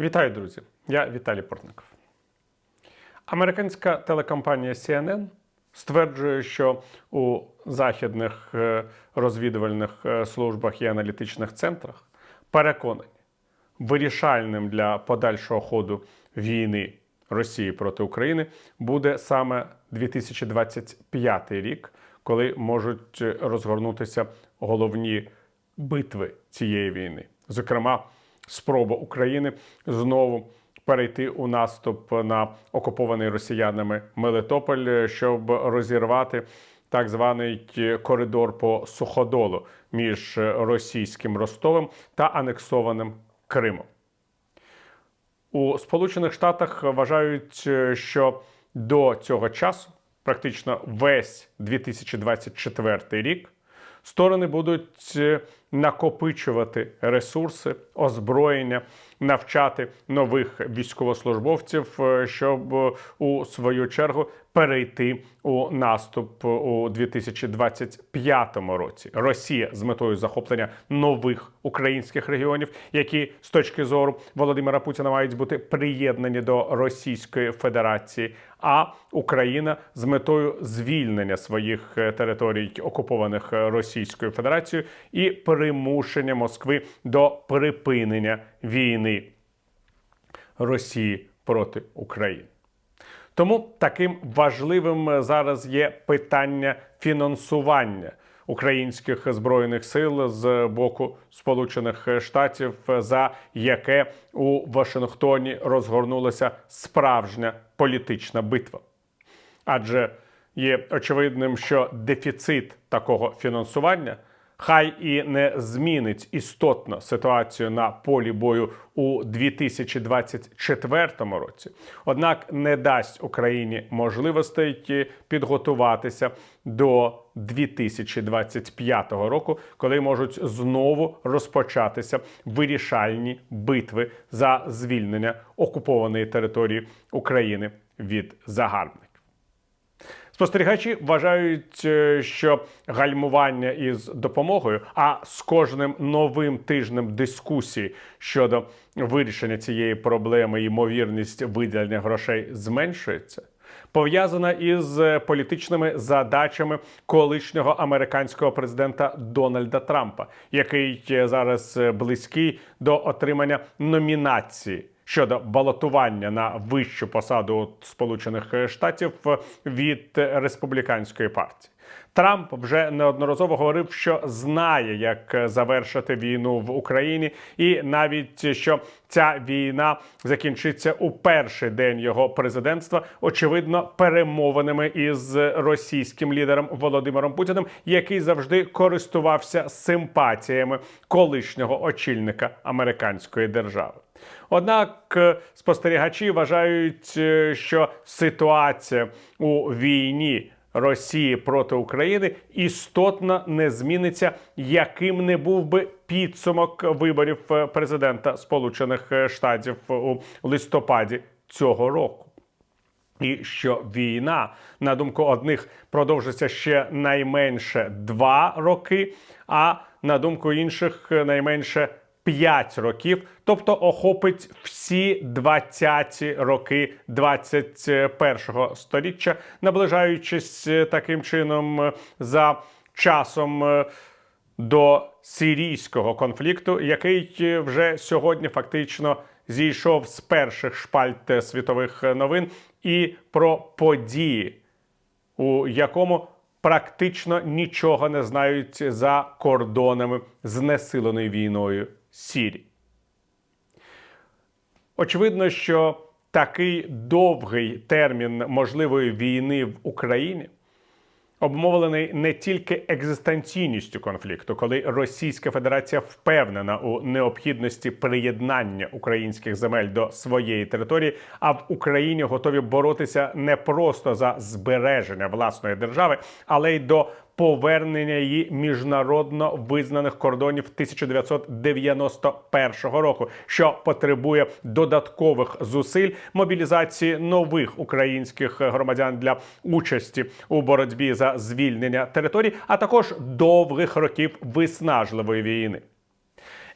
Вітаю, друзі! Я Віталій Портников. Американська телекомпанія CNN стверджує, що у західних е, розвідувальних е, службах і аналітичних центрах переконані, вирішальним для подальшого ходу війни Росії проти України буде саме 2025 рік, коли можуть розгорнутися головні битви цієї війни. Зокрема, спроба України знову перейти у наступ на окупований росіянами Мелитополь, щоб розірвати так званий коридор по суходолу між російським Ростовом та анексованим Кримом. У Сполучених Штатах вважають, що до цього часу, практично весь 2024 рік, сторони будуть е, накопичувати ресурси, озброєння, навчати нових військовослужбовців, е, щоб е, у свою чергу перейти у наступ у 2025 році. Росія з метою захоплення нових українських регіонів, які з точки зору Володимира Путіна мають бути приєднані до Російської Федерації, а Україна з метою звільнення своїх е, територій, окупованих Російською Федерацією, і примушення Москви до припинення війни Росії проти України. Тому таким важливим зараз є питання фінансування українських збройних сил з боку Сполучених Штатів, за яке у Вашингтоні розгорнулася справжня політична битва. Адже є очевидним, що дефіцит такого фінансування хай і не змінить істотно ситуацію на полі бою у 2024 році, однак не дасть Україні можливостей підготуватися до 2025 року, коли можуть знову розпочатися вирішальні битви за звільнення окупованої території України від загарбників. Спостерігачі вважають, е, що гальмування із допомогою, а з кожним новим тижнем дискусії щодо вирішення цієї проблеми, ймовірність виділення грошей зменшується. Пов'язана із політичними задачами колишнього американського президента Дональда Трампа, який зараз близький до отримання номінації щодо балотування на вищу посаду Сполучених Штатів від республіканської партії. Трамп вже неодноразово говорив, що знає, як завершити війну в Україні, і навіть що ця війна закінчиться у перший день його президентства, очевидно, перемовинами із російським лідером Володимиром Путіним, який завжди користувався симпатіями колишнього очільника американської держави. Однак е, спостерігачі вважають, е, що ситуація у війні Росії проти України істотно не зміниться, яким не був би підсумок виборів е, президента Сполучених Штатів у листопаді цього року. І що війна, на думку одних, продовжиться ще найменше два роки, а на думку інших, найменше 5 років, тобто охопить всі 20-ті роки 21-го сторіччя, наближаючись е, таким чином е, за часом е, до сирійського конфлікту, який вже сьогодні фактично зійшов з перших шпальт світових новин, і про події, у якому практично нічого не знають за кордонами знесиленої війною Сірії. Очевидно, що такий довгий термін можливої війни в Україні обумовлений не тільки екзистенційністю конфлікту, коли Російська Федерація впевнена у необхідності приєднання українських земель до своєї території, а в Україні готові боротися не просто за збереження власної держави, але й до повернення її міжнародно визнаних кордонів 1991 року, що потребує додаткових зусиль мобілізації нових українських громадян для участі у боротьбі за звільнення територій, а також довгих років виснажливої війни.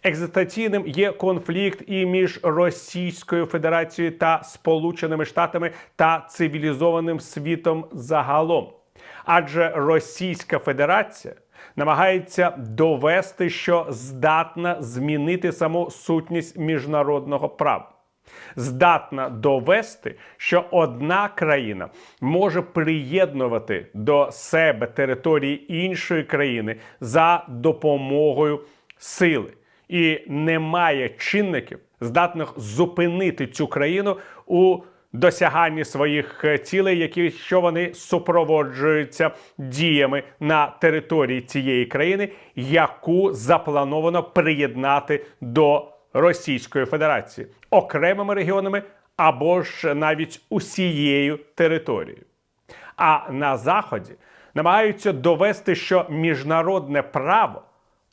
екзистенційним є конфлікт і між Російською Федерацією та Сполученими Штатами та цивілізованим світом загалом. Адже Російська Федерація намагається довести, що здатна змінити саму сутність міжнародного права. Здатна довести, що одна країна може приєднувати до себе території іншої країни за допомогою сили, і немає чинників, здатних зупинити цю країну у досяганні своїх е, цілей, які що вони супроводжуються діями на території цієї країни, яку заплановано приєднати до Російської Федерації окремими регіонами або ж навіть усією територією. А на заході намагаються довести, що міжнародне право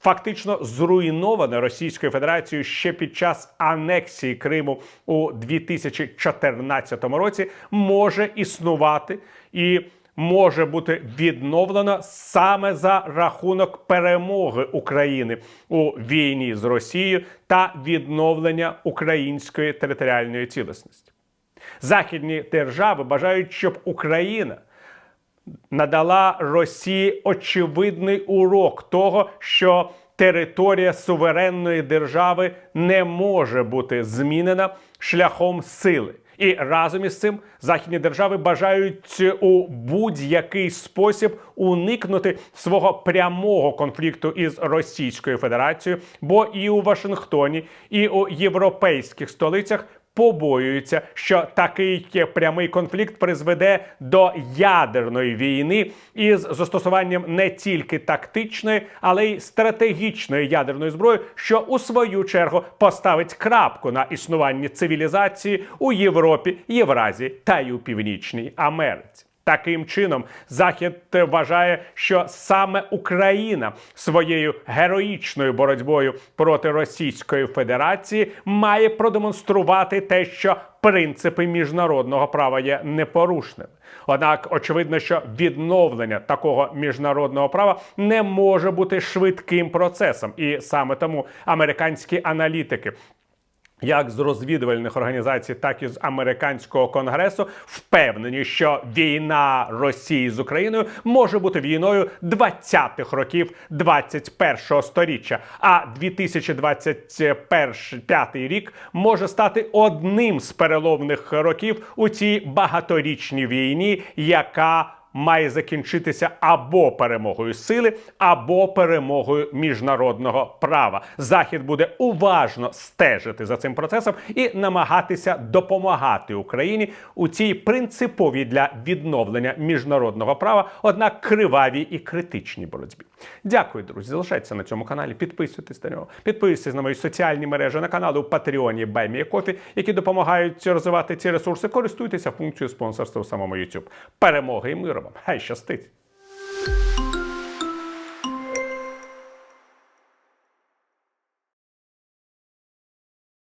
фактично зруйноване Російською Федерацією ще під час анексії Криму у 2014 році, може існувати і може бути відновлено саме за рахунок перемоги України у війні з Росією та відновлення української територіальної цілісності. Західні держави бажають, щоб Україна надала Росії очевидний урок того, що територія суверенної держави не може бути змінена шляхом сили. І разом із цим західні держави бажають у будь-який спосіб уникнути свого прямого конфлікту із Російською Федерацією, бо і у Вашингтоні, і у європейських столицях побоюються, що такий прямий конфлікт призведе до ядерної війни із застосуванням не тільки тактичної, але й стратегічної ядерної зброї, що у свою чергу поставить крапку на існуванні цивілізації у Європі, Євразії та й у Північній Америці. Таким чином, Захід вважає, що саме Україна своєю героїчною боротьбою проти Російської Федерації має продемонструвати те, що принципи міжнародного права є непорушними. Однак, очевидно, що відновлення такого міжнародного права не може бути швидким процесом, і саме тому американські аналітики як з розвідувальних організацій, так і з американського конгресу впевнені, що війна Росії з Україною може бути війною 20-х років 21-го сторіччя. А 2025 рік може стати одним з переломних років у цій багаторічній війні, яка має закінчитися або перемогою сили, або перемогою міжнародного права. Захід буде уважно стежити за цим процесом і намагатися допомагати Україні у цій принциповій для відновлення міжнародного права, однак кривавій і критичній боротьбі. Дякую, друзі. Залишайтеся на цьому каналі. Підписуйтесь на нього. Підписуйтесь на мої соціальні мережі на канали у Патреоні Кофі, які допомагають розвивати ці ресурси. Користуйтеся функцією спонсорства у самому YouTube. Перемоги і миру вам! Хай щастить!